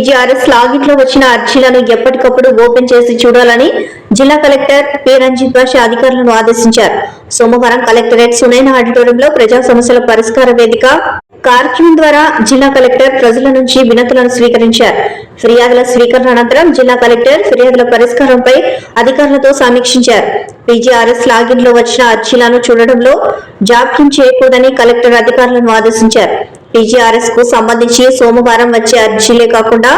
కేజీఆర్ఎస్ లాగిన్లో వచ్చిన అర్జీలను ఎప్పటికప్పుడు ఓపెన్ చేసి చూడాలని జిల్లా కలెక్టర్ పి. రంజిత్ భాష అధికారులను ఆదేశించారు. సోమవారం కలెక్టరేట్ సునైన ఆడిటోరియంలో ప్రజా సమస్యల పరిష్కార వేదిక కార్యక్రమం ద్వారా జిల్లా కలెక్టర్ ప్రజల నుంచి వినతులను స్వీకరించారు. ఫిర్యాదుల స్వీకరణ అనంతరం జిల్లా కలెక్టర్ ఫిర్యాదుల పరిష్కారంపై అధికారులతో సమీక్షించారు. పీజీఆర్ఎస్ లాగిన్లో వచ్చిన అర్జీలను చూడడంలో జాప్యం చేయకూడదని కలెక్టర్ అధికారులను ఆదేశించారు. టీజీఆర్ఎస్కు సంబంధించి సోమవారం వచ్చే అర్జీలే కాకుండా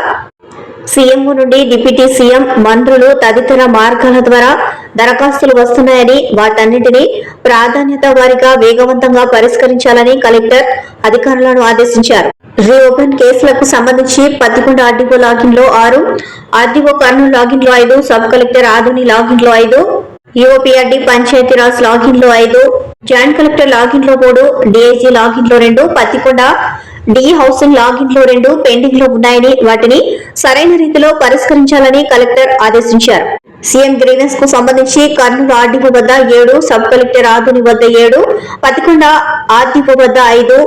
సీఎం నుండి డిప్యూటీ సీఎం మంత్రులు తదితర మార్గాల ద్వారా దరఖాస్తులు వస్తున్నాయని వాటన్నింటినీ ప్రాధాన్యత వారిగా వేగవంతంగా పరిష్కరించాలని కలెక్టర్ అధికారులను ఆదేశించారు. రీఓపెన్ కేసులకు సంబంధించి పదకొండు ఆర్డీఓ లాగిన్లో ఆరు ఆర్డీఓ కర్నూలు లాగిన్లో ఐదు సబ్ కలెక్టర్ ఆదుని లాగిన్లో ఐదు యుఓపిఆర్డి పంచాయతీరాజ్ లాగిన్లో ఐదు జాయింట్ కలెక్టర్ లాగిన్లో మూడు డిఐజీ లాగిన్లో రెండు పత్తికొండ డి హౌసింగ్ లాగిన్లో రెండు పెండింగ్లో ఉన్నాయని వాటిని సరైన రీతిలో పరిష్కరించాలని కలెక్టర్ ఆదేశించారు. సీఎం గ్రీవెన్స్కు సంబంధించి కర్నూలు ఆర్డీఓ వద్ద ఏడు సబ్ కలెక్టర్ ఆదుని వద్ద ఏడు పతికొండ ఆర్డీఓ వద్ద ఐదు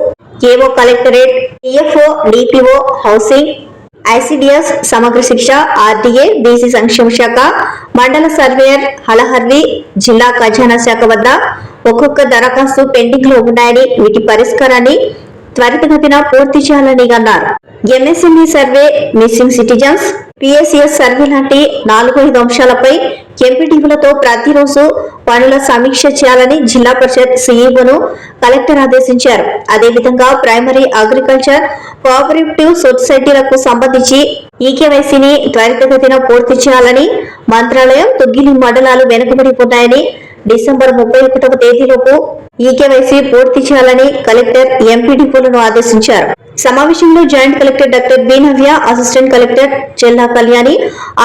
AO collectorate DFO DPO housing ICDS Samagra Shiksha RDA BC సంక్షేమ శాఖ మండల సర్వేయర్ హలహర్వి జిల్లా ఖజానా శాఖ వద్ద ఒక్కొక్క దరఖాస్తు పెండింగ్లో ఉన్నాయని వీటి పరిష్కారాన్ని త్వరితగతిన పూర్తి చేయాలని అన్నారు. MSME survey missing citizens PSCS survey లాంటి నాలుగు ఐదు అంశాలపై ఎంపీటీవీలతో ప్రతిరోజు పనుల సమీక్ష చేయాలని జిల్లా పరిషత్ సీఈఓను కలెక్టర్ ఆదేశించారు. అదేవిధంగా ప్రైమరీ అగ్రికల్చర్ కోఆపరేటివ్ సొసైటీలకు సంబంధించి ఈకేవైసీని త్వరితగతిన పూర్తి చేయాలని మంత్రాలయం తుగ్గిలి మండలాలు వెనుకబడిపోతాయని డిసెంబర్ ముప్పై ఒకటవ తేదీలోపు ఈకేవైసీ పూర్తి చేయాలని కలెక్టర్ ఎంపీడీఓలను ఆదేశించారు. సమావేశంలో joint collector doctor B Navya assistant collector Chella Kalyani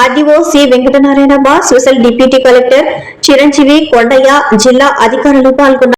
RDO C Venkatanarayana బా social deputy collector Chiranjeevi Kondaiah జిల్లా అధికారులు పాల్గొన్నారు.